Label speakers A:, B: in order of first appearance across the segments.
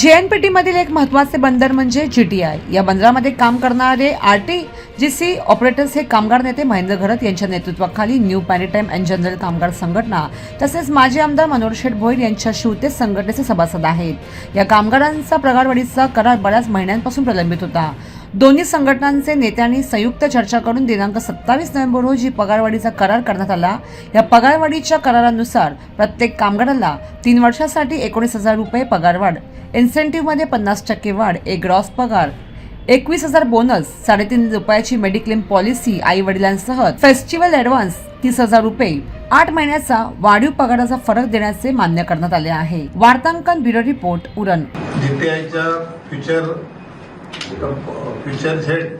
A: जे N P टीमधील एक महत्त्वाचे बंदर म्हणजे जी टी आय. या बंदरामध्ये काम करणारे R T G C operators हे कामगार नेते महेंद्र घरत यांच्या नेतृत्वाखाली न्यू पॅरिटाईम अँड जनरल कामगार संघटना तसेच माजी आमदार मनोहर शेठ भोईर यांच्या शिवते संघटनेचे सभासद आहेत. या कामगारांचा पगारवाढीचा करार बऱ्याच महिन्यांपासून प्रलंबित होता. दोन्ही संघटनांचे नेत्यांनी संयुक्त चर्चा करून दिनांक सत्तावीस नोव्हेंबर रोजी पगारवाढीचा करार करण्यात आला. या पगारवाढीच्या करारानुसार प्रत्येक कामगाराला तीन वर्षासाठी एकोणीस हजार रुपये पगारवाढ इन्सेंटिव्हमध्ये पन्नास टक्के वाढ एक ग्रॉस पगार एकवीस हजार बोनस साडेतीन रुपयाची मेडिक्लेम पॉलिसी आई वडिलांसह फेस्टिवल ऍडव्हान्स तीस हजार रुपये. आठ महिन्याचा वाढीव पगाराचा फरक देण्याचे मान्य करण्यात आले आहे. वार्तांकन ब्युरो रिपोर्ट उरण.
B: जीटीआयच्या कंप फ्युचर झेड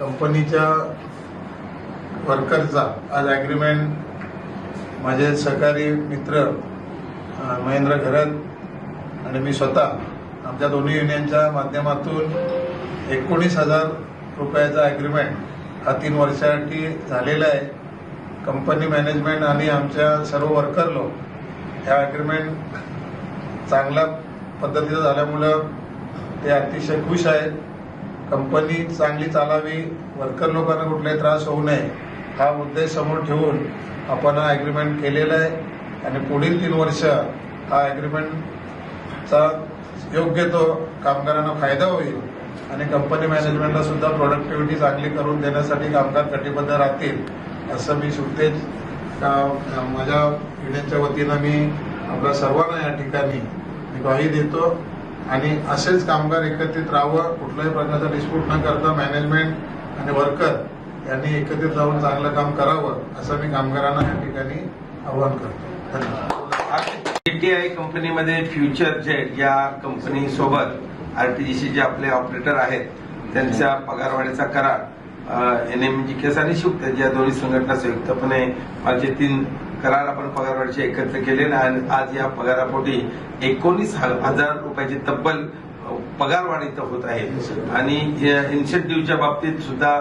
B: कंपनीच्या वर्करचा आज ॲग्रीमेंट माझे सहकारी मित्र महेंद्र घरत आणि मी स्वतः आमच्या दोन्ही युनियनच्या माध्यमातून एकोणीस हजार रुपयाचा ॲग्रीमेंट हा तीन वर्षासाठी झालेला आहे. कंपनी मॅनेजमेंट आणि आमच्या सर्व वर्कर लोक ह्या ॲग्रीमेंट चांगल्या पद्धतीचं झाल्यामुळं ते अतिशय खुश आहेत. कंपनी चांगली चालावी वर्कर लोकांना कुठलाही त्रास होऊ नये हा उद्देश समोर ठेवून आपण हा ॲग्रीमेंट केलेला आहे. आणि पुढील तीन वर्ष हा ॲग्रीमेंटचा योग्य तो कामगारांना फायदा होईल. आणि कंपनी मॅनेजमेंटला सुद्धा प्रोडक्टिव्हिटी चांगली करून देण्यासाठी कामगार कटिबद्ध राहतील असं मी सुटेज माझ्या युनियनच्या वतीनं मी आपल्या सर्वांना या ठिकाणी ग्वाही देतो. आणि असेच कामगार एकत्रित राहावं कुठल्याही प्रकारचा डिस्प्यूट न करता मॅनेजमेंट आणि वर्कर यांनी एकत्रित राहून चांगलं काम करावं असं मी कामगारांना या ठिकाणी आवाहन करतो. धन्यवाद.
C: जीटीआय कंपनीमध्ये फ्युचर जेट या कंपनी सोबत आरटीजीसी जे आपले ऑपरेटर आहेत त्यांच्या पगारवाढीचा करार एन एम जी केस आणि शिफ्ट या दोन्ही संघटना संयुक्तपणे माझे तीन करार आपण पगारवाढीचे एकत्र केले आणि आज या पगारापोटी एकोणीस हजार रुपयाची तब्बल पगारवाढ इथं होत आहे. आणि इन्सेंटिव्हच्या बाबतीत सुद्धा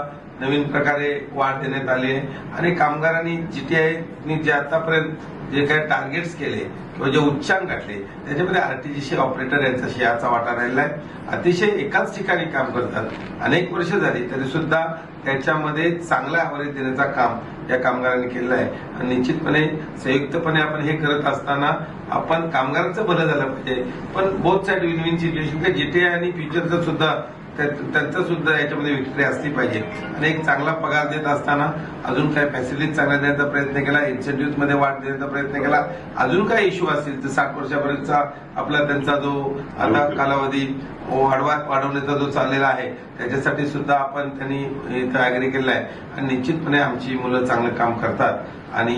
C: नवीन प्रकारे वाढ देण्यात आली आहे. आणि कामगारांनी जीटीआयनी जे आतापर्यंत जे काही टार्गेट्स केले किंवा जे उच्चांक गाठले त्याच्यामध्ये आरटीजीसी ऑपरेटर यांचा शेअरचा वाटा राहिला आहे. अतिशय एकाच ठिकाणी काम करतात. अनेक वर्ष झाली तरी सुद्धा त्याच्यामध्ये चांगला ॲव्हरेज देण्याचा काम या कामगारांनी केलेलं आहे. आणि निश्चितपणे संयुक्तपणे आपण हे करत असताना आपण कामगारांचं भलं झालं पाहिजे. पण both side win win situation GTI आणि फ्युचरचं सुद्धा त्यांचं सुद्धा याच्यामध्ये विक्री असली पाहिजे. आणि एक चांगला पगार देत असताना अजून काय फॅसिलिटीज चांगल्या देण्याचा प्रयत्न केला इन्सेंटिव्हमध्ये वाढ देण्याचा प्रयत्न केला अजून काय इश्यू असतील तर साठ वर्षापर्यंतचा आपला त्यांचा जो आता कालावधी वाढवा वाढवण्याचा जो चाललेला आहे त्याच्यासाठी सुद्धा आपण त्यांनी इथं अॅग्री केलेला आहे. आणि निश्चितपणे आमची मुलं चांगलं काम करतात. आणि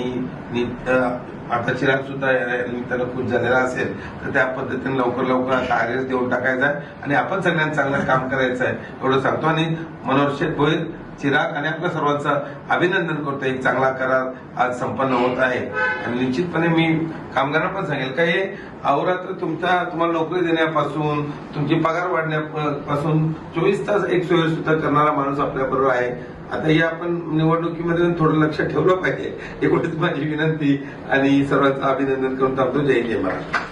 C: आता चिराग सुद्धा या निमित्तानं खुश झालेला असेल तर त्या पद्धतीने लवकर लवकर आता आर्यस देऊन टाकायचा आहे. आणि आपण सगळ्यांना चांगलं काम करायचं आहे एवढं सांगतो. आणि मनोहर शेठ भोईर चिराग आणि आपल्या सर्वांचं अभिनंदन करतो एक चांगला करार आज संपन्न होत आहे. आणि निश्चितपणे मी कामगारांना पण सांगेल का हे अहोरात्र तुमच्या तुम्हाला नोकरी देण्यापासून तुमची पगार वाढण्यापासून चोवीस तास एक सोय सुद्धा करणारा माणूस आपल्या बरोबर आहे. आता या आपण निवडणुकीमध्ये थोडं लक्ष ठेवलं पाहिजे. एवढीच माझी विनंती आणि सर्वांचं अभिनंदन करून थांबतो. जय जय महाराज